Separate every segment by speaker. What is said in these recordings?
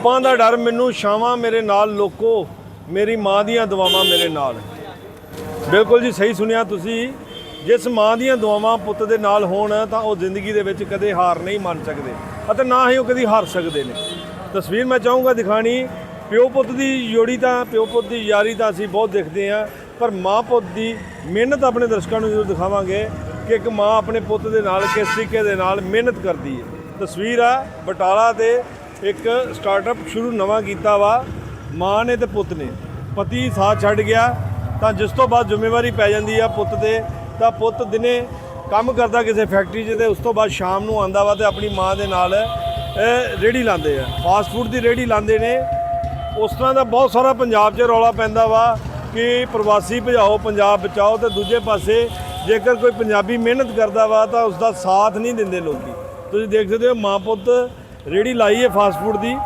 Speaker 1: ਧੁੱਪਾਂ ਦਾ ਡਰ ਮੈਨੂੰ, ਛਾਵਾਂ ਮੇਰੇ ਨਾਲ, ਲੋਕੋ, ਮੇਰੀ ਮਾਂ ਦੀਆਂ ਦੁਆਵਾਂ ਮੇਰੇ ਨਾਲ। ਬਿਲਕੁਲ ਜੀ ਸਹੀ ਸੁਣਿਆ ਤੁਸੀਂ। ਜਿਸ ਮਾਂ ਦੀਆਂ ਦੁਆਵਾਂ ਪੁੱਤ ਦੇ ਨਾਲ ਹੋਣ, ਤਾਂ ਉਹ ਜ਼ਿੰਦਗੀ ਦੇ ਵਿੱਚ ਕਦੇ ਹਾਰ ਨਹੀਂ ਮੰਨ ਸਕਦੇ ਅਤੇ ਨਾ ਹੀ ਉਹ ਕਦੀ ਹਾਰ ਸਕਦੇ ਨੇ। ਤਸਵੀਰ ਮੈਂ ਚਾਹੂੰਗਾ ਦਿਖਾਣੀ। ਪਿਓ ਪੁੱਤ ਦੀ ਜੋੜੀ ਤਾਂ, ਪਿਓ ਪੁੱਤ ਦੀ ਯਾਰੀ ਤਾਂ ਅਸੀਂ ਬਹੁਤ ਦੇਖਦੇ ਹਾਂ, ਪਰ ਮਾਂ ਪੁੱਤ ਦੀ ਮਿਹਨਤ ਆਪਣੇ ਦਰਸ਼ਕਾਂ ਨੂੰ ਜ਼ਰੂਰ ਦਿਖਾਵਾਂਗੇ ਕਿ ਇੱਕ ਮਾਂ ਆਪਣੇ ਪੁੱਤ ਦੇ ਨਾਲ, ਕਿਸ ਤਰੀਕੇ ਦੇ ਨਾਲ ਮਿਹਨਤ ਕਰਦੀ ਹੈ। ਤਸਵੀਰ ਆ ਬਟਾਲਾ ਤੇ ਇੱਕ ਸਟਾਰਟਅਪ ਸ਼ੁਰੂ ਨਵਾਂ ਕੀਤਾ ਵਾ ਮਾਂ ਨੇ ਤੇ ਪੁੱਤ ਨੇ। ਪਤੀ ਸਾਥ ਛੱਡ ਗਿਆ ਤਾਂ ਜਿਸ ਤੋਂ ਬਾਅਦ ਜ਼ਿੰਮੇਵਾਰੀ ਪੈ ਜਾਂਦੀ ਆ ਪੁੱਤ ਤੇ ਤਾਂ ਪੁੱਤ ਦਿਨੇ ਕੰਮ ਕਰਦਾ ਕਿਸੇ ਫੈਕਟਰੀ 'ਚ ਤੇ ਉਸ ਤੋਂ ਬਾਅਦ ਸ਼ਾਮ ਨੂੰ ਆਂਦਾ ਵਾ ਤੇ ਆਪਣੀ ਮਾਂ ਦੇ ਨਾਲ ਅਹ, ਰੇਹੜੀ ਲਾਉਂਦੇ ਆ। ਫਾਸਟ ਫੂਡ ਦੀ ਰੇਹੜੀ ਲਾਉਂਦੇ ਨੇ। ਉਸ ਤਰ੍ਹਾਂ ਦਾ ਬਹੁਤ ਸਾਰਾ ਪੰਜਾਬ 'ਚ ਰੌਲਾ ਪੈਂਦਾ ਵਾ ਕਿ ਪ੍ਰਵਾਸੀ ਭਜਾਓ ਪੰਜਾਬ ਬਚਾਓ ਤੇ ਦੂਜੇ ਪਾਸੇ ਜੇਕਰ ਕੋਈ ਪੰਜਾਬੀ ਮਿਹਨਤ ਕਰਦਾ ਵਾ ਤਾਂ ਉਸ ਦਾ ਸਾਥ ਨਹੀਂ ਦਿੰਦੇ ਲੋਕੀ। ਤੁਸੀਂ ਦੇਖ ਸਕਦੇ ਹੋ ਮਾਂ ਪੁੱਤ ਰੇਹੜੀ ਲਾਈ ਹੈ ਫਾਸਟ ਫੂਡ ਦੀ।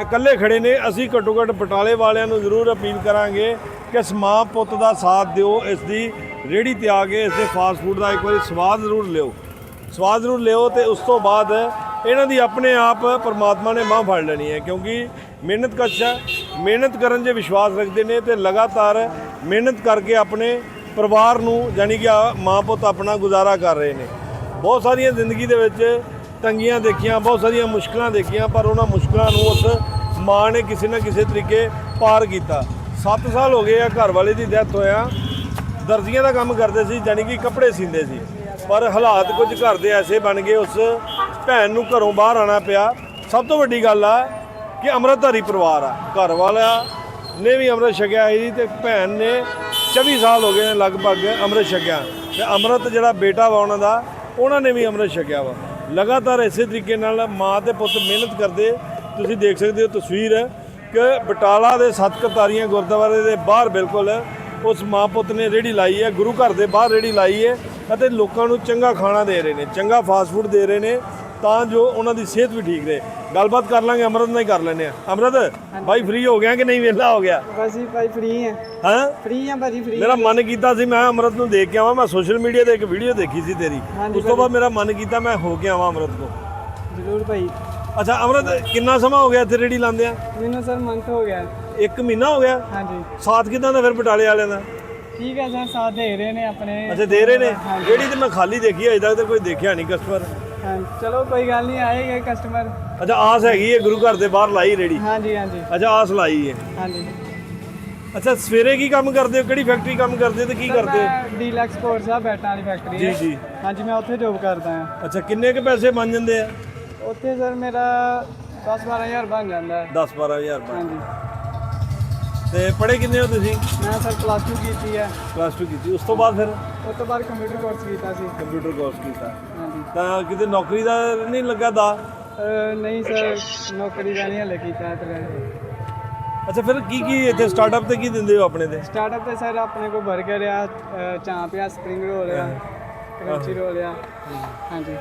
Speaker 1: ਇਕੱਲੇ ਖੜੇ ਨੇ। ਅਸੀਂ ਘੱਟੋ ਘੱਟ ਬਟਾਲੇ ਵਾਲਿਆਂ ਨੂੰ ਜ਼ਰੂਰ ਅਪੀਲ ਕਰਾਂਗੇ ਕਿ ਇਸ ਮਾਂ ਪੁੱਤ ਦਾ ਸਾਥ ਦਿਓ, ਇਸ ਦੀ ਰੇਹੜੀ ਤੇ ਆ ਕੇ ਇਸ ਦੇ ਫਾਸਟ ਫੂਡ ਦਾ ਇੱਕ ਵਾਰੀ ਸਵਾਦ ਜ਼ਰੂਰ ਲਿਓ। ਸਵਾਦ ਜ਼ਰੂਰ ਲਿਓ ਤੇ ਉਸ ਤੋਂ ਬਾਅਦ ਇਹਨਾਂ ਦੀ ਆਪਣੇ ਆਪ ਪਰਮਾਤਮਾ ਨੇ ਬਾਂਹ ਫੜ ਲੈਣੀ ਹੈ, ਕਿਉਂਕਿ ਮਿਹਨਤ ਕਸ਼ਾ ਮਿਹਨਤ ਕਰਨ 'ਚ ਵਿਸ਼ਵਾਸ ਰੱਖਦੇ ਨੇ ਤੇ ਲਗਾਤਾਰ ਮਿਹਨਤ ਕਰਕੇ ਆਪਣੇ ਪਰਿਵਾਰ ਨੂੰ ਯਾਨੀ ਕਿ ਮਾਂ ਪੁੱਤ ਆਪਣਾ ਗੁਜ਼ਾਰਾ ਕਰ ਰਹੇ ਨੇ। ਬਹੁਤ ਸਾਰੀਆਂ ਜ਼ਿੰਦਗੀ ਦੇ ਵਿੱਚ ਤੰਗੀਆਂ ਦੇਖੀਆਂ, ਬਹੁਤ ਸਾਰੀਆਂ ਮੁਸ਼ਕਲਾਂ ਦੇਖੀਆਂ, ਪਰ ਉਹਨਾਂ ਮੁਸ਼ਕਲਾਂ ਨੂੰ ਉਸ ਮਾਂ ਨੇ ਕਿਸੇ ਨਾ ਕਿਸੇ ਤਰੀਕੇ ਪਾਰ ਕੀਤਾ। 7 ਸਾਲ ਹੋ ਗਏ ਆ ਘਰ ਵਾਲੇ ਦੀ ਡੈਥ ਹੋਇਆ। ਦਰਜੀਆਂ ਦਾ ਕੰਮ ਕਰਦੇ ਸੀ ਯਾਨੀ ਕਿ ਕੱਪੜੇ ਸੀਂਦੇ ਸੀ। ਪਰ ਹਾਲਾਤ ਕੁਝ ਘਰ ਦੇ ਐਸੇ ਬਣ ਗਏ, ਉਸ ਭੈਣ ਨੂੰ ਘਰੋਂ ਬਾਹਰ ਆਣਾ ਪਿਆ। ਸਭ ਤੋਂ ਵੱਡੀ ਗੱਲ ਆ ਕਿ ਅੰਮ੍ਰਿਤਧਾਰੀ ਪਰਿਵਾਰ ਆ। ਘਰ ਵਾਲਾ ਨੇ ਵੀ ਅੰਮ੍ਰਿਤ ਛਕਿਆ ਸੀ ਤੇ ਭੈਣ ਨੇ 24 ਸਾਲ ਹੋ ਗਏ ਨੇ ਲਗਭਗ ਅੰਮ੍ਰਿਤ ਛਕਿਆ। ਤੇ ਅੰਮ੍ਰਿਤ ਜਿਹੜਾ ਬੇਟਾ ਵਾ ਉਹਨਾਂ ਦਾ, ਉਹਨਾਂ ਨੇ ਵੀ ਅੰਮ੍ਰਿਤ ਛਕਿਆ ਵਾ। ਲਗਾਤਾਰ ਇਸੇ ਤਰੀਕੇ ਨਾਲ ਮਾਂ ਤੇ ਪੁੱਤ ਮਿਹਨਤ ਕਰਦੇ, ਤੁਸੀਂ ਦੇਖ ਸਕਦੇ ਹੋ ਤਸਵੀਰ ਕਿ ਬਟਾਲਾ ਦੇ ਸੱਤ ਕਰਤਾਰੀਆਂ ਗੁਰਦੁਆਰੇ ਦੇ ਬਾਹਰ ਬਿਲਕੁਲ ਉਸ ਮਾਂ ਪੁੱਤ ਨੇ ਰੇੜੀ ਲਾਈ ਹੈ, ਗੁਰੂ ਘਰ ਦੇ ਬਾਹਰ ਰੇੜੀ ਲਾਈ ਹੈ ਅਤੇ ਲੋਕਾਂ ਨੂੰ ਚੰਗਾ ਖਾਣਾ ਦੇ ਰਹੇ ਨੇ, ਚੰਗਾ ਫਾਸਟ ਫੂਡ ਦੇ ਰਹੇ ਨੇ। ਤਾਂ ਜੋ ਉਹਨਾਂ ਦੀ ਸਿਹਤ ਵੀ ਠੀਕ ਰਹੇ। ਗੱਲਬਾਤ ਕਰ ਲਾਂਗੇ ਅਮਰਤ ਨਾਲ ਹੀ ਕਰ ਲੈਂਦੇ ਆ ਅਮਰਤ ਬਾਈ ਫ੍ਰੀ ਹੋ ਗਿਆ ਕਿ ਨਹੀਂ? ਵਿਹਲਾ ਹੋ ਗਿਆ?
Speaker 2: ਬਸ ਜੀ ਭਾਈ ਫ੍ਰੀ ਹੈ।
Speaker 1: ਹਾਂ?
Speaker 2: ਫ੍ਰੀ ਹੈ ਭਾਜੀ ਫ੍ਰੀ
Speaker 1: ਮੇਰਾ ਮਨ ਕੀਤਾ ਸੀ ਮੈਂ ਅਮਰਤ ਨੂੰ ਦੇਖ ਕੇ ਆਵਾਂ। ਮੈਂ ਸੋਸ਼ਲ ਮੀਡੀਆ ਤੇ ਇੱਕ ਵੀਡੀਓ ਦੇਖੀ ਸੀ ਤੇਰੀ। ਉਸ ਤੋਂ ਬਾਅਦ ਮੇਰਾ ਮਨ ਕੀਤਾ ਮੈਂ ਹੋ ਕੇ ਆਵਾਂ ਅਮਰਤ ਕੋ
Speaker 2: ਜ਼ਰੂਰ ਭਾਈ।
Speaker 1: ਅੱਛਾ ਅਮਰਤ ਕਿੰਨਾ ਸਮਾਂ ਹੋ ਗਿਆ ਇੱਥੇ ਰੇੜੀ ਲਾਉਂਦੇ ਆ
Speaker 2: ਮੈਨੂੰ ਸਰ ਮੰਥ ਹੋ ਗਿਆ।
Speaker 1: ਇੱਕ ਮਹੀਨਾ ਹੋ ਗਿਆ?
Speaker 2: ਹਾਂਜੀ।
Speaker 1: ਸਾਥ ਕਿਦਾਂ ਦਾ ਫਿਰ ਬਟਾਲੇ ਵਾਲਿਆਂ ਦਾ?
Speaker 2: ਠੀਕ ਹੈ ਸਰ ਸਾਥ ਦੇ ਰਹੇ ਨੇ ਆਪਣੇ
Speaker 1: ਅੱਛਾ ਦੇ ਰਹੇ ਨੇ?
Speaker 2: ਹਾਂਜੀ।
Speaker 1: ਰੇੜੀ ਤੇ ਮੈਂ ਖਾਲੀ ਦੇਖੀ ਅਜੇ ਤੱਕ ਤਾਂ ਕੋਈ ਦੇਖਿਆ ਨਹੀਂ ਕਸਟਮਰ
Speaker 2: ਚਲੋ ਕੋਈ ਗੱਲ ਨਹੀਂ ਆਏਗਾ ਕਸਟਮਰ
Speaker 1: ਅੱਛਾ ਆਸ ਹੈਗੀ ਹੈ ਗੁਰੂ ਘਰ ਦੇ ਬਾਹਰ ਲਾਈ ਰੇੜੀ।
Speaker 2: ਹਾਂਜੀ ਹਾਂਜੀ।
Speaker 1: ਅੱਛਾ ਆਸ ਲਾਈ ਹੈ।
Speaker 2: ਹਾਂਜੀ।
Speaker 1: ਅੱਛਾ ਸਵੇਰੇ ਕੀ ਕੰਮ ਕਰਦੇ ਹੋ? ਕਿਹੜੀ ਫੈਕਟਰੀ ਕੰਮ ਕਰਦੇ ਹੋ ਤੇ ਕੀ ਕਰਦੇ ਹੋ?
Speaker 2: ਡੀਲੈਕਸ ਸਪੋਰਟਸ ਆ ਬੈਟਾਂ ਵਾਲੀ ਫੈਕਟਰੀ
Speaker 1: ਜੀ,
Speaker 2: ਹੈ।
Speaker 1: ਜੀ।
Speaker 2: ਹਾਂਜੀ ਮੈਂ ਉੱਥੇ ਜੋਬ ਕਰਦਾ ਹਾਂ।
Speaker 1: ਅੱਛਾ ਕਿੰਨੇ ਕੁ ਪੈਸੇ ਬਣ ਜਾਂਦੇ ਆ?
Speaker 2: ਉੱਥੇ ਸਰ ਮੇਰਾ 10 12000 ਬਣ ਜਾਂਦਾ ਹੈ।
Speaker 1: 10 12000 ਰੁਪਏ
Speaker 2: ਹਾਂਜੀ।
Speaker 1: ਤੇ ਪੜ੍ਹੇ ਕਿੰਨੇ ਹੋ ਤੁਸੀਂ?
Speaker 2: ਮੈਂ ਸਰ ਪਲੱਸ 2 ਕੀਤੀ ਹੈ।
Speaker 1: ਪਲੱਸ 2 ਕੀਤੀ। ਉਸ ਤੋਂ ਬਾਅਦ ਫਿਰ?
Speaker 2: ਉਸ ਤੋਂ ਬਾਅਦ ਕੰਪਿਊਟਰ ਕੋਰਸ ਕੀਤਾ ਸੀ।
Speaker 1: ਕੰਪਿਊਟਰ ਕੋਰਸ ਕੀਤਾ। ਤਾਂ ਕਿਤੇ ਨੌਕਰੀ ਦਾ ਨਹੀਂ ਲੱਗਾ ਦਾ
Speaker 2: ਅਹ ਨਹੀਂ ਸਰ ਨੌਕਰੀ ਦਾ ਨਹੀਂ ਹਲੇ ਕੀਤਾ ਹੈ ਤੇ
Speaker 1: ਅੱਛਾ ਫਿਰ ਕੀ ਕੀ ਇੱਥੇ ਸਟਾਰਟਅਪ ਤੇ ਕੀ ਦਿੰਦੇ ਹੋ ਆਪਣੇ ਤੇ?
Speaker 2: ਸਟਾਰਟਅਪ ਤੇ ਸਰ ਆਪਣੇ ਕੋਲ 버ਗਰ ਆ ਅਹ ਚਾਂਪ ਆ ਸਪਰਿੰਗ ਰੋਲ ਆ ਕਰੰਚੀ ਰੋਲ ਆ। ਹਾਂਜੀ।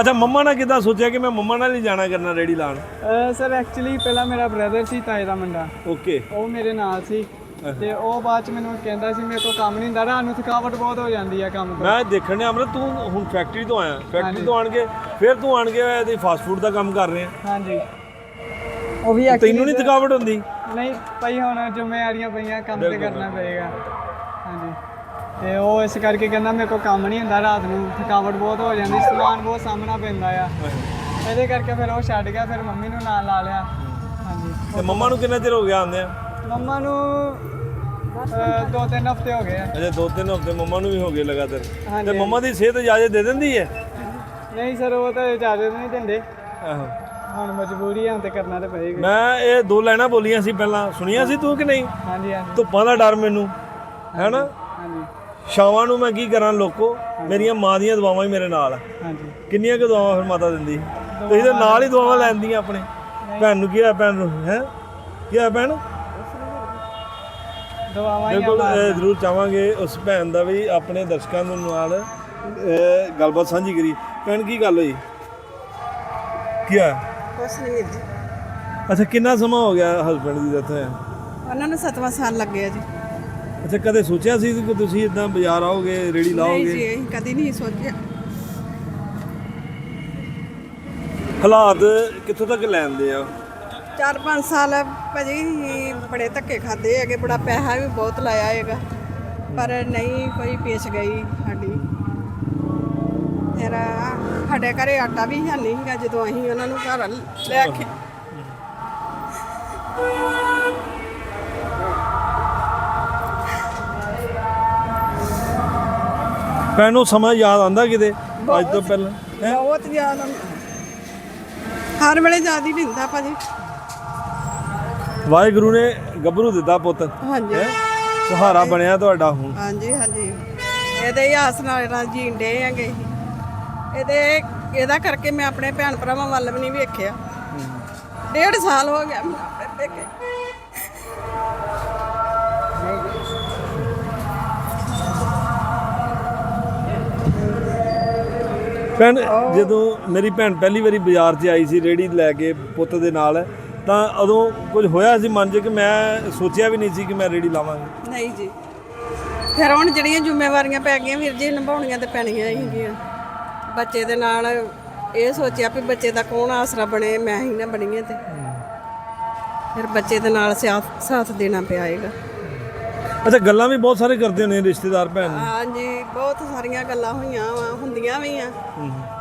Speaker 1: ਅੱਛਾ ਮੰਮਾ ਨੇ ਕਿਦਾਂ ਸੋਚਿਆ ਕਿ ਮੈਂ ਮੰਮਾ ਨਾਲ ਹੀ ਜਾਣਾ ਕਰਨਾ ਰੇੜੀ ਲਾਣ
Speaker 2: ਅਹ ਸਰ ਐਕਚੁਅਲੀ ਪਹਿਲਾਂ ਮੇਰਾ ਬ੍ਰਦਰ ਸੀ ਤਾਏ ਦਾ ਮੁੰਡਾ।
Speaker 1: ਓਕੇ
Speaker 2: ਉਹ ਮੇਰੇ ਨਾਲ ਸੀ। ਤੇ ਉਹ ਬਾਅਦ ਚ ਮੈਨੂੰ ਕਹਿੰਦਾ ਸੀ ਮੇਰੇ ਕੋਲ ਕੰਮ ਨਹੀਂ ਹੁੰਦਾ ਰਾਤ ਨੂੰ ਥਕਾਵਟ ਬਹੁਤ ਹੋ ਜਾਂਦੀ ਆ ਕੰਮ ਤੋਂ।
Speaker 1: ਮੈਂ ਦੇਖਣ ਨੇ ਅਮਰਤ ਤੂੰ ਹੁਣ ਫੈਕਟਰੀ ਤੋਂ ਆਇਆ। ਫੈਕਟਰੀ ਤੋਂ ਆਣ ਕੇ ਫਿਰ ਤੂੰ ਆਣ ਕੇ ਇਹਦੀ ਫਾਸਟ ਫੂਡ ਦਾ ਕੰਮ ਕਰ ਰਿਹਾ।
Speaker 2: ਹਾਂਜੀ। ਉਹ ਵੀ
Speaker 1: ਤੈਨੂੰ ਨਹੀਂ ਥਕਾਵਟ ਹੁੰਦੀ?
Speaker 2: ਨਹੀਂ ਭਾਈ ਹੁਣ ਜ਼ਿੰਮੇਵਾਰੀਆਂ ਪਈਆਂ ਕੰਮ ਤੇ ਕਰਨਾ ਪਏਗਾ। ਹਾਂਜੀ। ਤੇ ਉਹ ਇਸ ਕਰਕੇ ਕਹਿੰਦਾ ਮੇਰੇ ਕੋਲ ਕੰਮ ਨਹੀਂ ਹੁੰਦਾ ਰਾਤ ਨੂੰ ਥਕਾਵਟ ਬਹੁਤ ਹੋ ਜਾਂਦੀ ਸਮਾਨ ਬਹੁਤ ਸਾਹਮਣਾ ਪੈਂਦਾ ਆ। ਇਹਦੇ ਕਰਕੇ ਫਿਰ ਉਹ ਛੱਡ ਗਿਆ ਫਿਰ ਮੰਮੀ ਨੂੰ ਨਾਲ ਲਾ ਲਿਆ। ਹਾਂਜੀ।
Speaker 1: ਤੇ ਮੰਮਾ ਨੂੰ ਕਿੰਨਾ ਚਿਰ ਹੋ ਗਿਆ ਆਂਦੇ ਆ
Speaker 2: ਮੰਮਾ ਨੂੰ ਅਹ, ਦੋ ਤਿੰਨ ਹਫ਼ਤੇ ਹੋ ਗਏ ਆ।
Speaker 1: ਅਜੇ ਦੋ ਤਿੰਨ ਹਫ਼ਤੇ ਮੰਮਾ ਨੂੰ ਵੀ ਹੋ ਗਏ ਲਗਾਤਾਰ। ਤੇ ਮੰਮਾ ਦੀ ਸਿਹਤ ਇਜਾਜ਼ਤ ਦੇ ਦਿੰਦੀ ਹੈ?
Speaker 2: ਨਹੀਂ ਸਰ ਉਹ ਤਾਂ ਇਜਾਜ਼ਤ ਨਹੀਂ ਦਿੰਦੇ।
Speaker 1: ਆਹੋ।
Speaker 2: ਹੁਣ ਮਜਬੂਰੀ ਆ ਹੁਣ ਤੇ ਕਰਨਾ ਤੇ ਪਏਗਾ
Speaker 1: ਮੈਂ ਇਹ ਦੋ ਲਾਈਨਾਂ ਬੋਲੀਆਂ ਸੀ ਪਹਿਲਾਂ। ਸੁਣੀਆਂ ਸੀ ਤੂੰ ਕਿ ਨਹੀਂ?
Speaker 2: ਹਾਂਜੀ ਹਾਂਜੀ।
Speaker 1: ਧੁੱਪਾਂ ਦਾ ਡਰ ਮੈਨੂੰ ਹੈਨਾ?
Speaker 2: ਹਾਂਜੀ।
Speaker 1: ਛਾਵਾਂ ਨੂੰ ਮੈਂ ਕੀ ਕਰਾਂ ਲੋਕੋ? ਮੇਰੀਆਂ ਮਾਂ ਦੀਆਂ ਦੁਆਵਾਂ ਹੀ ਮੇਰੇ ਨਾਲ ਆ।
Speaker 2: ਹਾਂਜੀ।
Speaker 1: ਕਿੰਨੀਆਂ ਕੁ ਦੁਆਵਾਂ ਫਿਰ ਮਾਤਾ ਦਿੰਦੀ? ਤੁਸੀਂ ਤਾਂ ਨਾਲ ਹੀ ਦੁਆਵਾਂ ਲੈਂਦੀਆਂ ਆਪਣੇ। ਭੈਣ ਨੂੰ ਕੀ ਹੋਇਆ ਭੈਣ ਨੂੰ ਹੈ? ਕੀ ਹੋਇਆ ਭੈਣ?
Speaker 2: ਦੁਆਵਾਂ ਹੀ
Speaker 1: ਬਿਲਕੁਲ ਇਹ ਜ਼ਰੂਰ ਚਾਹਾਂਗੇ ਉਸ ਭੈਣ ਦਾ ਵੀ ਆਪਣੇ ਦਰਸ਼ਕਾਂ ਦੇ ਨਾਲ ਇਹ ਗੱਲਬਾਤ ਸਾਂਝੀ ਕਰੀ। ਭੈਣ ਕੀ ਗੱਲ ਹੋਈ? ਕੀ ਆ
Speaker 3: ਕੁਛ ਨਹੀਂ ਵੀਰ ਜੀ।
Speaker 1: ਅੱਛਾ ਕਿੰਨਾ ਸਮਾਂ ਹੋ ਗਿਆ ਹਸਬੰਡ ਦੀ ਡੈਥ ਹੋਇਆ?
Speaker 3: ਉਹਨਾਂ ਨੂੰ ਸਤਵਾਂ ਸਾਲ ਲੱਗਿਆ ਜੀ।
Speaker 1: ਅੱਛਾ ਕਦੇ ਸੋਚਿਆ ਸੀ ਕਿ ਤੁਸੀਂ ਇਦਾਂ ਬਾਜ਼ਾਰ ਆਓਗੇ ਰੇੜੀ
Speaker 3: ਨਹੀਂ
Speaker 1: ਲਾਓਗੇ?
Speaker 3: ਜੀ ਅਸੀਂ ਕਦੀ ਨਹੀਂ ਸੋਚਿਆ।
Speaker 1: ਹਾਲਾਤ ਕਿੱਥੋਂ ਤੱਕ ਲੈਂਦੇ ਆ?
Speaker 3: ਚਾਰ ਪੰਜ ਸਾਲ ਭਾਜੀ ਬੜੇ ਧੱਕੇ ਖਾਦੇ ਹੈਗੇ ਬੜਾ ਪੈਸਾ ਵੀ ਬਹੁਤ ਲਾਇਆ ਹੈਗਾ। ਪਰ ਨਹੀਂ ਕੋਈ ਪੇਸ਼ ਗਈ ਸਾਡੀ। ਫਿਰ ਸਾਡੇ ਘਰੇ ਆਟਾ ਵੀ ਹੈ ਨਹੀਂ ਹੈਗਾ ਜਦੋਂ ਅਸੀਂ ਉਹਨਾਂ ਨੂੰ ਘਰ ਲੈ ਕੇ
Speaker 1: ਭੈਣ ਨੂੰ ਸਮਾਂ ਯਾਦ ਆਂਦਾ ਕਿਤੇ ਅੱਜ ਤੋਂ ਪਹਿਲਾਂ?
Speaker 3: ਬਹੁਤ ਜ਼ਿਆਦਾ ਹਰ ਵੇਲੇ ਯਾਦ ਹੀ ਪੈਂਦਾ ਭਾਜੀ।
Speaker 1: ਵਾਹਿਗੁਰੂ ਨੇ ਗੱਭਰੂ ਦਿੱਤਾ ਪੁੱਤ।
Speaker 3: ਹਾਂਜੀ।
Speaker 1: ਹੈਂ? ਸਹਾਰਾ ਬਣਿਆ ਤੁਹਾਡਾ ਹੁਣ।
Speaker 3: ਹਾਂਜੀ ਹਾਂਜੀ। ਇਹਦੇ ਹੀ ਆਸ ਨਾਲ ਨਾਲ ਡੇ ਹੈਗੇ ਅਸੀਂ। ਇਹਦੇ ਇਹਦਾ ਕਰਕੇ ਮੈਂ ਆਪਣੇ ਭੈਣ ਭਰਾਵਾਂ ਵੱਲ ਵੀ ਨਹੀਂ ਵੇਖਿਆ। ਡੇਢ ਸਾਲ ਹੋ ਗਿਆ ਮੈਨੂੰ ਆਪਣੇ ਪੇਕੇ
Speaker 1: ਭੈਣ ਜਦੋਂ ਮੇਰੀ ਭੈਣ ਪਹਿਲੀ ਵਾਰੀ ਬਾਜ਼ਾਰ 'ਚ ਆਈ ਸੀ ਰੇੜੀ ਲੈ ਕੇ ਪੁੱਤ ਦੇ ਨਾਲ ਤਾਂ ਉਦੋਂ ਕੁਝ ਹੋਇਆ ਸੀ ਮਨ 'ਚ ਕਿ ਮੈਂ ਸੋਚਿਆ ਵੀ ਨਹੀਂ ਸੀ ਕਿ ਮੈਂ ਰੇੜੀ ਲਾਵਾਂਗੀ।
Speaker 3: ਨਹੀਂ ਜੀ। ਫਿਰ ਹੁਣ ਜਿਹੜੀਆਂ ਜ਼ਿੰਮੇਵਾਰੀਆਂ ਪੈ ਗਈਆਂ ਵੀਰ ਜੀ ਨਿਭਾਉਣੀਆਂ ਤੇ ਪੈਣੀਆਂ ਹੀ ਹੈਗੀਆਂ। ਬੱਚੇ ਦੇ ਨਾਲ ਇਹ ਸੋਚਿਆ ਵੀ ਬੱਚੇ ਦਾ ਕੌਣ ਆਸਰਾ ਬਣੇ ਮੈਂ ਹੀ ਨਾ ਬਣੀਏ ਤੇ। ਫਿਰ ਬੱਚੇ ਦੇ ਨਾਲ ਸਿਆਥ- ਸਾਥ ਦੇਣਾ ਪਿਆਏਗਾ
Speaker 1: ਅੱਛਾ ਗੱਲਾਂ ਵੀ ਬਹੁਤ ਸਾਰੇ ਕਰਦੇ ਨੇ ਰਿਸ਼ਤੇਦਾਰ ਭੈਣ ਨੂੰ।
Speaker 3: ਹਾਂਜੀ ਬਹੁਤ ਸਾਰੀਆਂ ਗੱਲਾਂ ਹੋਈਆਂ ਵਾ ਹੁੰਦੀਆਂ ਵੀ ਆ।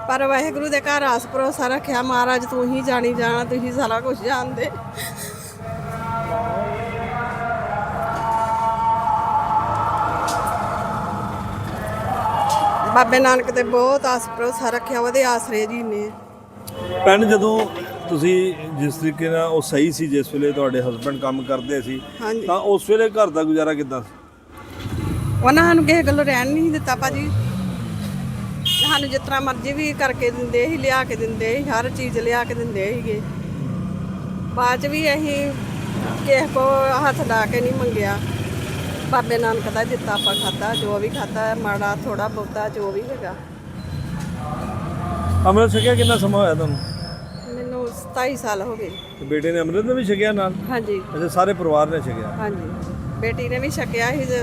Speaker 3: ਪਰ ਵਾਹਿਗੁਰੂ ਦੇ ਘਰ ਆਸ ਭਰੋਸਾ ਰੱਖਿਆ ਮਹਾਰਾਜ ਤੂੰ ਹੀ ਜਾਣੀ ਜਾਣਾ ਤੁਸੀਂ ਸਾਰਾ ਕੁਝ ਜਾਣਦੇ। ਬਾਬੇ ਨਾਨਕ ਤੇ ਬਹੁਤ ਆਸ ਭਰੋਸਾ ਰੱਖਿਆ ਉਹਦੇ ਆਸਰੇ ਜੀ ਨੇ।
Speaker 1: ਭੈਣ ਜਦੋਂ ਤੁਸੀਂ ਜਿਸ ਤਰੀਕੇ ਨਾਲ ਉਹ ਸਹੀ ਸੀ ਜਿਸ ਵੇਲੇ ਤੁਹਾਡੇ ਹਸਬੰਡ ਕੰਮ ਕਰਦੇ ਸੀ
Speaker 3: ਹਾਂਜੀ।
Speaker 1: ਤਾਂ ਉਸ ਵੇਲੇ ਘਰ ਦਾ ਗੁਜ਼ਾਰਾ ਕਿੱਦਾਂ ਸੀ?
Speaker 3: ਉਹਨਾਂ ਸਾਨੂੰ ਕਿਸੇ ਗੱਲੋਂ ਰਹਿਣ ਨਹੀਂ ਦਿੱਤਾ ਭਾਜੀ। ਸਾਨੂੰ ਜਿਸ ਤਰ੍ਹਾਂ ਮਰਜ਼ੀ ਵੀ ਕਰਕੇ ਦਿੰਦੇ ਸੀ ਲਿਆ ਕੇ ਦਿੰਦੇ ਸੀ ਹਰ ਚੀਜ਼ ਲਿਆ ਕੇ ਦਿੰਦੇ ਸੀਗੇ। ਬਾਅਦ ਚ ਵੀ ਅਸੀਂ ਕਿਸੇ ਕੋ ਹੱਥ ਲਾ ਕੇ ਨਹੀਂ ਮੰਗਿਆ। ਬਾਬੇ ਨਾਨਕ ਦਾ ਦਿੱਤਾ ਆਪਾਂ ਖਾਦਾ ਜੋ ਵੀ ਖਾਦਾ ਮਾੜਾ ਥੋੜਾ ਬਹੁਤਾ ਜੋ ਵੀ ਹੈਗਾ।
Speaker 1: ਅੰਮ੍ਰਿਤ ਛਕਿਆ ਕਿੰਨਾ ਸਮਾਂ ਹੋਇਆ ਤੁਹਾਨੂੰ?
Speaker 3: 27 ਸਾਲ ਹੋ ਗਏ।
Speaker 1: ਤੇ ਬੇਟੇ ਨੇ ਅੰਮ੍ਰਿਤ ਵੀ ਛਕਿਆ ਨਾਲ?
Speaker 3: ਹਾਂਜੀ।
Speaker 1: ਅੱਛਾ ਸਾਰੇ ਪਰਿਵਾਰ ਨੇ ਛਕਿਆ?
Speaker 3: ਹਾਂਜੀ। ਬੇਟੀ ਨੇ ਵੀ ਛਕਿਆ ਤੇ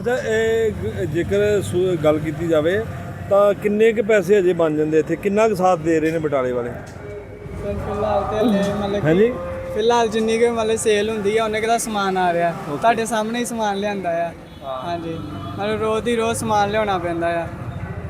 Speaker 1: ਅੱਛਾ ਇਹ ਗ- ਜੇਕਰ ਸੁ- ਗੱਲ ਕੀਤੀ ਜਾਵੇ ਤਾਂ ਕਿੰਨੇ ਕੁ ਪੈਸੇ ਅਜੇ ਬਣ ਜਾਂਦੇ ਇੱਥੇ? ਕਿੰਨਾ ਕੁ ਸਾਥ ਦੇ ਰਹੇ ਨੇ ਬਟਾਲੇ ਵਾਲੇ?
Speaker 2: ਸਰ ਫਿਲਹਾਲ ਤੇ ਹਲੇ ਮਤਲਬ
Speaker 1: ਹਾਂਜੀ।
Speaker 2: ਫਿਲਹਾਲ ਜਿੰਨੀ ਕੁ ਮਤਲਬ ਸੇਲ ਹੁੰਦੀ ਆ ਉਹਨੇ ਦਾ ਸਮਾਨ ਆ ਰਿਹਾ। ਤੁਹਾਡੇ ਸਾਹਮਣੇ ਹੀ ਸਮਾਨ ਲਿਆਂਦਾ ਆ। ਹਾਂਜੀ। ਮਤਲਬ ਰੋਜ਼ ਦੀ ਰੋਜ਼ ਸਮਾਨ ਲਿਆਉਣਾ ਪੈਂਦਾ ਆ।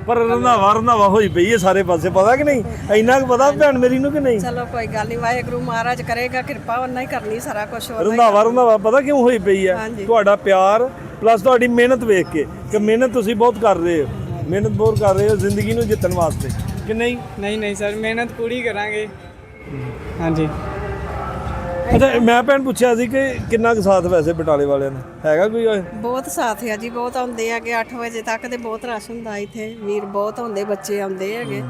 Speaker 1: ਪਰ ਰੰਧਾਵਾ ਰੰਧਾਵਾ ਹੋਈ ਪਈ ਹੈ ਸਾਰੇ ਪਾਸੇ ਪਤਾ ਕਿ ਨਹੀਂ? ਇੰਨਾ ਕੁ ਪਤਾ ਭੈਣ ਮੇਰੀ ਨੂੰ ਕਿ ਨਹੀਂ?
Speaker 3: ਚਲੋ ਕੋਈ ਗੱਲ ਨਹੀਂ ਵਾਹਿਗੁਰੂ ਮਹਾਰਾਜ ਕਰੇਗਾ ਕਿਰਪਾ ਉਹਨਾਂ ਹੀ ਕਰਨੀ ਸਾਰਾ ਕੁਝ ਉਹਨਾਂ ਹੀ
Speaker 1: ਰੰਧਾਵਾ ਰੰਧਾਵਾ ਪਤਾ ਕਿਉਂ ਹੋਈ ਪਈ ਹੈ। ਤੁਹਾਡਾ ਪਿਆਰ ਪਲੱਸ ਤੁਹਾਡੀ ਮਿਹਨਤ ਵੇਖ ਕੇ ਕਿ ਮਿਹਨਤ ਤੁਸੀਂ ਬਹੁਤ ਕਰ ਰਹੇ ਹੋ। ਮਿਹਨਤ ਬਹੁਤ ਕਰ ਰਹੇ ਹੋ ਜ਼ਿੰਦਗੀ ਨੂੰ ਜਿੱਤਣ ਵਾਸਤੇ। ਕਿ ਨਹੀਂ?
Speaker 2: ਨਹੀਂ ਨਹੀਂ ਸਰ ਮਿਹਨਤ ਪੂਰੀ ਕਰਾਂਗੇ। ਹਾਂਜੀ।
Speaker 1: ਅੱਛਾ ਮੈਂ ਭੈਣ ਪੁੱਛਿਆ ਸੀ ਕਿ ਕਿੰਨਾ ਕੁ ਸਾਥ ਵੈਸੇ ਬਟਾਲੇ ਵਾਲਿਆਂ ਦਾ? ਹੈਗਾ ਕੋਈ ਓਏ?
Speaker 3: ਬਹੁਤ ਸਾਥ ਆ ਜੀ ਬਹੁਤ ਆਉਂਦੇ ਆ ਕਿ 8 ਵਜੇ ਤੱਕ ਤੇ ਬਹੁਤ ਰਸ਼ ਹੁੰਦਾ ਇੱਥੇ। ਵੀਰ ਬਹੁਤ ਆਉਂਦੇ ਬੱਚੇ ਆਉਂਦੇ ਹੈਗੇ।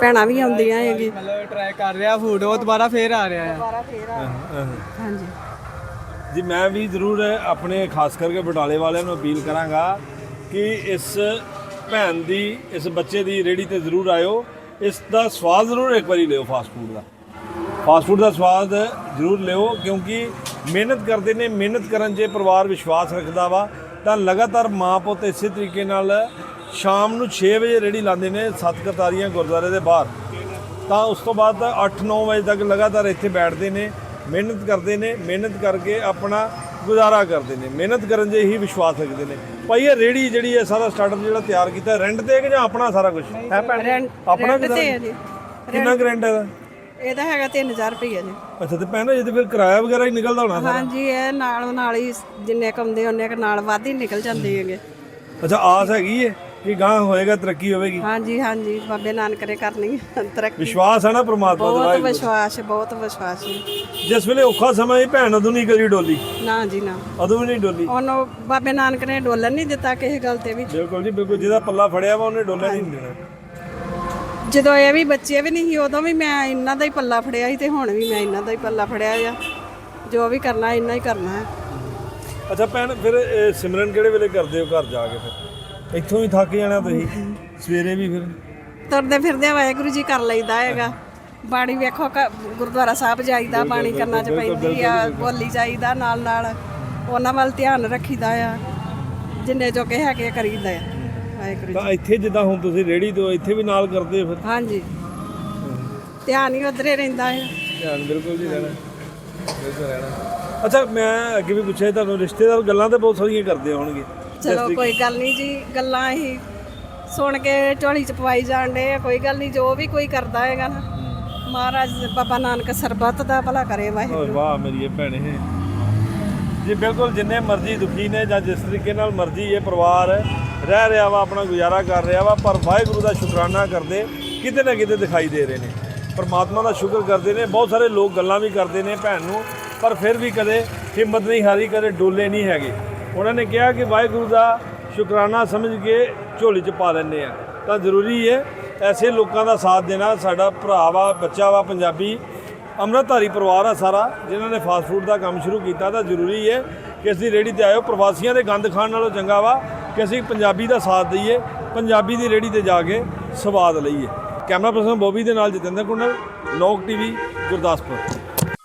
Speaker 3: ਭੈਣਾਂ ਵੀ ਆਉਂਦੀਆਂ ਹੈਗੇ
Speaker 2: ਮਤਲਬ ਟਰਾਈ ਕਰ ਰਿਹਾ ਫੂਡ ਉਹ ਦੁਬਾਰਾ ਫੇਰ ਆ ਰਿਹਾ ਆ
Speaker 3: ਦੁਬਾਰਾ ਫੇਰ ਆ ਹਾਂਜੀ।
Speaker 1: ਜੀ ਮੈਂ ਵੀ ਜ਼ਰੂਰ ਆਪਣੇ ਖਾਸ ਕਰਕੇ ਬਟਾਲੇ ਵਾਲਿਆਂ ਨੂੰ ਅਪੀਲ ਕਰਾਂਗਾ ਕਿ ਇਸ ਭੈਣ ਦੀ ਇਸ ਬੱਚੇ ਦੀ ਰੇੜੀ ਤੇ ਜ਼ਰੂਰ ਆਇਓ। ਇਸ ਦਾ ਸਵਾਦ ਜ਼ਰੂਰ ਇੱਕ ਵਾਰੀ ਲਿਓ ਫਾਸਟ ਫੂਡ ਦਾ। ਫਾਸਟ ਫੂਡ ਦਾ ਸਵਾਦ ਜ਼ਰੂਰ ਲਿਓ ਕਿਉਂਕਿ ਮਿਹਨਤ ਕਰਦੇ ਨੇ ਮਿਹਨਤ ਕਰਨ 'ਚ ਪਰਿਵਾਰ ਵਿਸ਼ਵਾਸ ਰੱਖਦਾ ਵਾ। ਤਾਂ ਲਗਾਤਾਰ ਮਾਂ ਪੁੱਤ ਇਸੇ ਤਰੀਕੇ ਨਾਲ ਸ਼ਾਮ ਨੂੰ 6 ਵਜੇ ਰੇੜੀ ਲਾਉਂਦੇ ਨੇ ਸੱਤ ਕਤਾਰੀਆਂ ਗੁਰਦੁਆਰੇ ਦੇ ਬਾਹਰ। ਤਾਂ ਉਸ ਤੋਂ ਬਾਅਦ 8-9 ਵਜੇ ਤੱਕ ਲਗਾਤਾਰ ਇੱਥੇ ਬੈਠਦੇ ਨੇ ਮਿਹਨਤ ਕਰਦੇ ਨੇ ਮਿਹਨਤ ਕਰਕੇ ਆਪਣਾ ਗੁਜ਼ਾਰਾ ਕਰਦੇ ਨੇ ਮਿਹਨਤ ਕਰਨ 'ਚ ਹੀ ਵਿਸ਼ਵਾਸ ਰੱਖਦੇ ਨੇ। ਭਾਈ ਇਹ ਰੇੜੀ ਜਿਹੜੀ ਹੈ ਸਾਰਾ ਸਟਾਰਟਅਪ ਜਿਹੜਾ ਤਿਆਰ ਕੀਤਾ ਰੈਂਟ ਤੇ ਕਿ ਜਾਂ ਆਪਣਾ ਸਾਰਾ ਕੁਝ ਹੈ ਭੈਣ ਆਪਣਾ ਕਿੰਨਾ ਰੈਂਟ ਹੈ ਇਹਦਾ?
Speaker 3: ਹੈਗਾ 3000 ਰੁਪਏ ਜੀ।
Speaker 1: ਅੱਛਾ ਤੇ ਭੈਣ ਤੇ ਫਿਰ ਕਿਰਾਇਆ ਵਗੈਰਾ ਹੀ ਨਿਕਲਦਾ ਹੋਣਾ ਸਾਰਾ?
Speaker 3: ਹਾਂਜੀ ਇਹ ਨਾਲ ਨਾਲ ਹੀ ਜਿੰਨੇ ਕਮਦੇ ਉਹਨੇ ਕੁ ਨਾਲ ਵੱਧ ਹੀ ਨਿਕਲ ਜਾਂਦੇ ਹੈਗੇ।
Speaker 1: ਅੱਛਾ ਆਸ ਹੈਗੀ ਹੈ ਕਿ ਗਾਂ ਹੋਏਗਾ ਤਰੱਕੀ ਹੋਵੇਗੀ?
Speaker 3: ਹਾਂਜੀ ਹਾਂਜੀ ਬਾਬੇ ਨਾਨਕ ਨੇ ਕਰਨੀ ਤਰੱਕੀ।
Speaker 1: ਵਿਸ਼ਵਾਸ ਹੈ ਨਾ ਪ੍ਰਮਾਤਮਾ ਦਾ
Speaker 3: ਬਹੁਤ। ਵਿਸ਼ਵਾਸ ਬਹੁਤ ਵਿਸ਼ਵਾਸ ਜੀ
Speaker 1: ਜਿਸ ਵੇਲੇ ਔਖਾ ਸਮਾਂ ਇਹ ਭੈਣ ਉਦੋਂ ਨਹੀਂ ਕਰੀ ਡੋਲੀ।
Speaker 3: ਨਾ ਜੀ ਨਾ।
Speaker 1: ਉਦੋਂ ਵੀ ਨਹੀਂ ਡੋਲੀ।
Speaker 3: ਉਹਨੂੰ ਬਾਬੇ ਨਾਨਕ ਨੇ ਡੋਲਣ ਨਹੀਂ ਦਿੱਤਾ ਕਿਸੇ ਗੱਲ ਤੇ ਵੀ।
Speaker 1: ਬਿਲਕੁਲ ਜੀ ਬਿਲਕੁਲ ਜਿਹਦਾ ਪੱਲਾ ਫੜਿਆ ਵਾ ਉਹਨੇ ਡੋਲਿਆ ਨਹੀਂ ਦੇਣਾ।
Speaker 3: ਜਦੋਂ ਇਹ ਵੀ ਬੱਚੇ ਵੀ ਨਹੀਂ ਸੀ ਉਦੋਂ ਵੀ ਮੈਂ ਇਹਨਾਂ ਦਾ ਹੀ ਪੱਲਾ ਫੜਿਆ ਸੀ ਤੇ ਹੁਣ ਵੀ ਮੈਂ ਇਹਨਾਂ ਦਾ ਹੀ ਪੱਲਾ ਫੜਿਆ ਆ। ਜੋ ਵੀ ਕਰਨਾ ਇੰਨਾ ਹੀ ਕਰਨਾ ਹੈ।
Speaker 1: ਅੱਛਾ ਭੈਣ ਫਿਰ ਇਹ ਸਿਮਰਨ ਕਿਹੜੇ ਵੇਲੇ ਕਰਦੇ ਹੋ ਘਰ ਜਾ ਕੇ ਫਿਰ? ਇੱਥੋਂ ਹੀ ਥੱਕ ਜਾਣਾ ਤੁਸੀਂ? ਸਵੇਰੇ ਵੀ ਫਿਰ?
Speaker 3: ਤੁਰਦੇ ਫਿਰਦੇ ਵਾਹਿਗੁਰੂ ਜੀ ਕਰ ਲਈਦਾ ਹੈਗਾ। ਬਾਣੀ ਵੇਖੋ ਕ- ਗੁਰਦੁਆਰਾ ਸਾਹਿਬ ਜਾਈਦਾ ਬਾਣੀ ਕਰਨਾ ਚ ਪੈਂਦੀ ਆ ਬੋਲੀ ਜਾਈਦਾ ਨਾਲ ਨਾਲ ਉਹਨਾਂ ਵੱਲ ਧਿਆਨ ਰੱਖੀਦਾ ਆ। ਜਿੰਨੇ ਜੋ ਕਿ ਹੈਗੇ ਕਰੀਦਾ ਆ। ਵਾਹਿਗੁਰੂ ਜੀ
Speaker 1: ਤਾਂ ਇੱਥੇ ਜਿੱਦਾਂ ਹੁਣ ਤੁਸੀਂ ਰੇੜੀ ਤੋਂ ਇੱਥੇ ਵੀ ਨਾਲ ਕਰਦੇ ਹੋ ਫਿਰ।
Speaker 3: ਹਾਂਜੀ। ਧਿਆਨ ਹੀ ਉਧਰੇ ਰਹਿੰਦਾ ਹੈ।
Speaker 1: ਧਿਆਨ ਬਿਲਕੁਲ ਜੀ ਰਹਿਣਾ। ਬਿਲਕੁਲ ਰਹਿਣਾ। ਅੱਛਾ ਮੈਂ ਅੱਗੇ ਵੀ ਪੁੱਛਿਆ ਤੁਹਾਨੂੰ ਰਿਸ਼ਤੇਦਾਰ ਗੱਲਾਂ ਤਾਂ ਬਹੁਤ ਸਾਰੀਆਂ ਕਰਦੇ ਹੋਣਗੇ।
Speaker 3: ਚਲੋ ਕੋਈ ਗੱਲ ਨਹੀਂ ਜੀ ਗੱਲਾਂ ਹੀ ਸੁਣ ਕੇ ਝੋਲੀ ਚ ਪਵਾਈ ਡੇ ਆ ਕੋਈ ਗੱਲ ਨਹੀਂ ਜੋ ਵੀ ਕੋਈ ਕਰਦਾ ਹੈਗਾ ਨਾ। ਮਹਾਰਾਜ ਬਾਬਾ ਨਾਨਕ ਸਰਬੱਤ ਦਾ ਭਲਾ ਕਰੇ ਵਾਹਿਗੁਰੂ।
Speaker 1: ਵਾਹ ਮੇਰੀ ਭੈਣੇ। ਜੀ, ਬਿਲਕੁਲ ਜਿੰਨੇ ਮਰਜ਼ੀ ਦੁਖੀ ਨੇ ਜਾਂ ਜਿਸ ਤਰੀਕੇ ਨਾਲ ਮਰਜ਼ੀ ਇਹ ਪਰਿਵਾਰ ਰਹਿ ਰਿਹਾ ਵਾ, ਆਪਣਾ ਗੁਜ਼ਾਰਾ ਕਰ ਰਿਹਾ ਵਾ, ਪਰ ਵਾਹਿਗੁਰੂ ਦਾ ਸ਼ੁਕਰਾਨਾ ਕਰਦੇ ਕਿਤੇ ਨਾ ਕਿਤੇ ਦਿਖਾਈ ਦੇ ਰਹੇ ਨੇ। ਪਰਮਾਤਮਾ ਦਾ ਸ਼ੁਕਰ ਕਰਦੇ ਨੇ, ਬਹੁਤ ਸਾਰੇ ਲੋਕ ਗੱਲਾਂ ਵੀ ਕਰਦੇ ਨੇ ਭੈਣ ਨੂੰ, ਪਰ ਫਿਰ ਵੀ ਕਦੇ ਹਿੰਮਤ ਨਹੀਂ ਹਾਰੀ, ਕਦੇ ਡੋਲੇ ਨਹੀਂ ਹੈਗੇ। ਉਹਨਾਂ ਨੇ ਕਿਹਾ ਕਿ ਵਾਹਿਗੁਰੂ ਦਾ ਸ਼ੁਕਰਾਨਾ ਸਮਝ ਕੇ ਝੋਲੀ 'ਚ ਪਾ ਲੈਂਦੇ ਆ। ਤਾਂ ਜ਼ਰੂਰੀ ਹੈ ਐਸੇ ਲੋਕਾਂ ਦਾ ਸਾਥ ਦੇਣਾ, ਸਾਡਾ ਭਰਾ ਵਾ, ਬੱਚਾ ਵਾ, ਪੰਜਾਬੀ ਅੰਮ੍ਰਿਤਧਾਰੀ ਪਰਿਵਾਰ ਆ ਸਾਰਾ, ਜਿਨ੍ਹਾਂ ਨੇ ਫਾਸਟ ਫੂਡ ਦਾ ਕੰਮ ਸ਼ੁਰੂ ਕੀਤਾ, ਤਾਂ ਜ਼ਰੂਰੀ ਹੈ ਕਿ ਅਸੀਂ ਰੇੜੀ ਤੇ ਆਇਓ। ਪ੍ਰਵਾਸੀਆਂ ਦੇ ਗੰਦ ਖਾਣ ਨਾਲੋਂ ਚੰਗਾ ਵਾ ਕਿ ਅਸੀਂ ਪੰਜਾਬੀ ਦਾ ਸਾਥ ਦਈਏ, ਪੰਜਾਬੀ ਦੀ ਰੇੜੀ ਤੇ ਜਾ ਕੇ ਸਵਾਦ ਲਈਏ। ਕੈਮਰਾ ਪਰਸਨ ਬੋਬੀ ਦੇ ਨਾਲ ਜਤਿੰਦਰ ਕੁੰਡਲ, ਲੋਕ ਟੀਵੀ, ਗੁਰਦਾਸਪੁਰ।